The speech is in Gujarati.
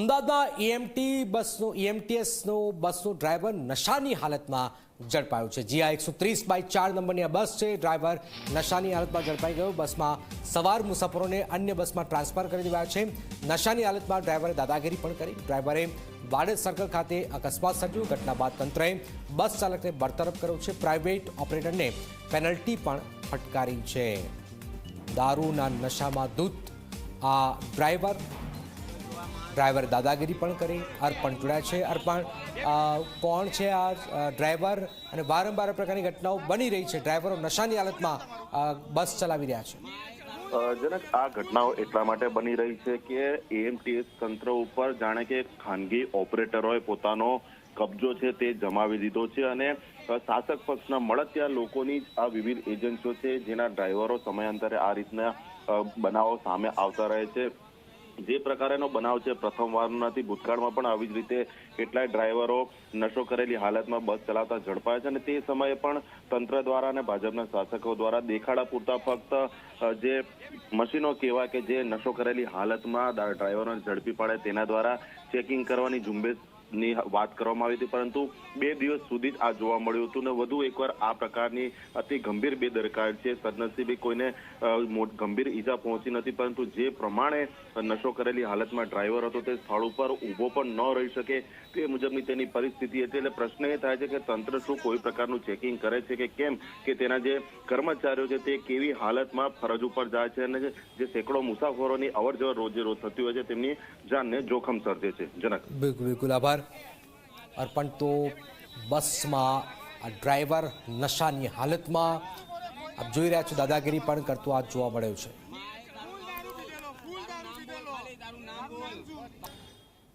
અમદાવાદમાં ઈએમટી બસનું ઈએમટીએસનું બસનું ડ્રાઈવર નશાની હાલતમાં ઝડપાયું છે. જી આ એકસો ત્રીસ બાય ચાર નંબરની આ બસ છે. ડ્રાઈવર નશાની હાલતમાં ઝડપાઈ ગયો. બસમાં સવાર મુસાફરોને અન્ય બસમાં ટ્રાન્સફર કરી દેવાયા છે. નશાની હાલતમાં ડ્રાઈવરે દાદાગીરી પણ કરી. ડ્રાઈવરે વાડજ સર્કલ ખાતે અકસ્માત સર્જ્યું. ઘટના બાદ તંત્રએ બસ ચાલકને બરતરફ કર્યો છે. પ્રાઇવેટ ઓપરેટરને પેનલ્ટી પણ ફટકારી છે. દારૂના નશામાં દૂત આ ડ્રાઈવર ડ્રાઈવર દાદાગીરી પણ કરી, અર્પણ જોડાયા છે, અર્પણ. કોણ છે આ ડ્રાઈવર? અને વારંવાર પ્રકારની ઘટનાઓ બની રહી છે. ડ્રાઈવરો નશાની હાલતમાં બસ ચલાવી રહ્યા છે. જનક, આ ઘટનાઓ એટલા માટે બની રહી છે કે એએમટીએસ તંત્ર ઉપર જાણે કે ખાનગી ઓપરેટરોએ પોતાનો કબજો છે તે જમાવી દીધો છે અને શાસક પક્ષના મળતિયા લોકોની જ આ વિવિધ એજન્સીઓ છે જેના ડ્રાઈવરો સમયાંતરે આ રીતના બનાવો સામે આવતા રહે છે. જે પ્રકારેનો બનાવ છે પ્રથમવાર નથી ભૂતકાળમાં પણ આવી જ રીતે કેટલાય ડ્રાઈવરો નશો કરેલી હાલતમાં બસ ચલાવતા ઝડપાયા છે અને તે સમયે પણ તંત્ર દ્વારા અને ભાજપના શાસકો દ્વારા દેખાડા પૂરતા ફક્ત જે મશીનો કહેવાય કે જે નશો કરેલી હાલતમાં ડ્રાઈવરોને ઝડપી પાડે તેના દ્વારા ચેકિંગ કરવાની ઝુંબેશ ની વાત કરવામાં આવી હતી, પરંતુ બે દિવસ સુધી જ આ જોવા મળ્યું હતું ને વધુ એકવાર આ પ્રકારની અતિ ગંભીર બેદરકાર છે. સદનસીબે કોઈને ગંભીર ઈજા પહોંચી નથી, પરંતુ જે પ્રમાણે નશો કરેલી હાલતમાં ડ્રાઈવર હતો તે સ્થળ ઉપર ઊભો પણ ન રહી શકે તે મુજબની તેની પરિસ્થિતિ હતી. એટલે પ્રશ્ન એ થાય છે કે તંત્ર શું કોઈ પ્રકારનું ચેકિંગ કરે છે કે કેમ? કે તેના જે કર્મચારીઓ છે તે કેવી હાલતમાં ફરજ ઉપર જાય છે અને જે- સેંકડો મુસાફરોની અવર જવર રોજે રોજ થતી હોય છે તેમની જાનને જોખમ સર્જે છે. જનક. બિલકુલ બિલકુલ. આભાર. ઉપર અર્પણ તો બસમાં આ ડ્રાઈવર નશાની હાલતમાં આપ જોઈ રહ્યા છો, દાદાગીરી પણ કરતો આજ જોવા મળ્યો છે.